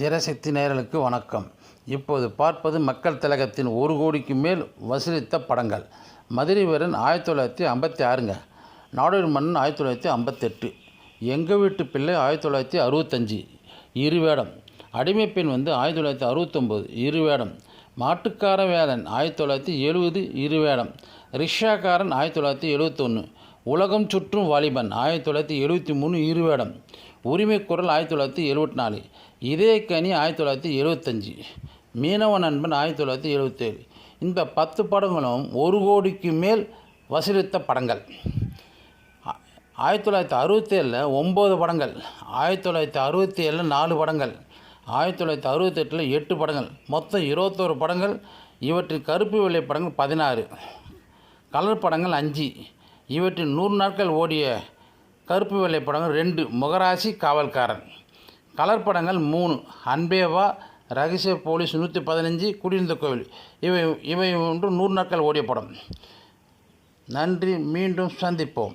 திரசக்தி நேரலுக்கு வணக்கம். இப்போது பார்ப்பது மக்கள் திலகத்தின் ஒரு கோடிக்கு மேல் வசூலித்த படங்கள். மதுரை வீரன் ஆயிரத்தி தொள்ளாயிரத்தி ஐம்பத்தி ஆறுங்க நாடோடி மன்னன் ஆயிரத்தி தொள்ளாயிரத்தி ஐம்பத்தெட்டு. எங்கள் வீட்டு பிள்ளை ஆயிரத்தி தொள்ளாயிரத்தி அறுபத்தஞ்சி. இரு வேடம். பெண் வந்து ஆயிரத்தி தொள்ளாயிரத்தி அறுபத்தொம்போது. இரு வேடம். மாட்டுக்கார வேலன் ஆயிரத்தி தொள்ளாயிரத்தி எழுபது. இரு வேடம். ரிக்ஷாக்காரன் ஆயிரத்தி தொள்ளாயிரத்தி எழுபத்தொன்று உலகம் சுற்றும் வாலிபன் ஆயிரத்தி தொள்ளாயிரத்தி எழுபத்தி மூணு. இரு வேடம். உரிமை குரல் ஆயிரத்தி தொள்ளாயிரத்தி எழுபத்தி நாலு. இதயக்கனி ஆயிரத்தி தொள்ளாயிரத்தி எழுபத்தஞ்சி மீனவ நண்பன் ஆயிரத்தி தொள்ளாயிரத்தி எழுபத்தேழு இந்த பத்து படங்களும் ஒரு கோடிக்கு மேல் வசூலித்த படங்கள். ஆயிரத்தி தொள்ளாயிரத்தி அறுபத்தேழில் ஒம்பது படங்கள். ஆயிரத்தி தொள்ளாயிரத்தி அறுபத்தி ஏழில் நாலு படங்கள். ஆயிரத்தி தொள்ளாயிரத்தி அறுபத்தெட்டில் எட்டு படங்கள். மொத்தம் இருபத்தோரு படங்கள். இவற்றின் கருப்பு வெள்ளை படங்கள் பதினாறு. கலர் படங்கள் அஞ்சு. இவற்றின் நூறு நாட்கள் ஓடிய கருப்பு வெள்ளை படங்கள் ரெண்டு முகராசி காவல்காரன். கலர் படங்கள் மூணு அன்பேவா ரகசிய போலீஸ் நூற்றி பதினஞ்சு குடியிருந்த கோவில். இவை இவை ஒன்று நூறு நாட்கள் ஓடிய படம். நன்றி மீண்டும் சந்திப்போம்.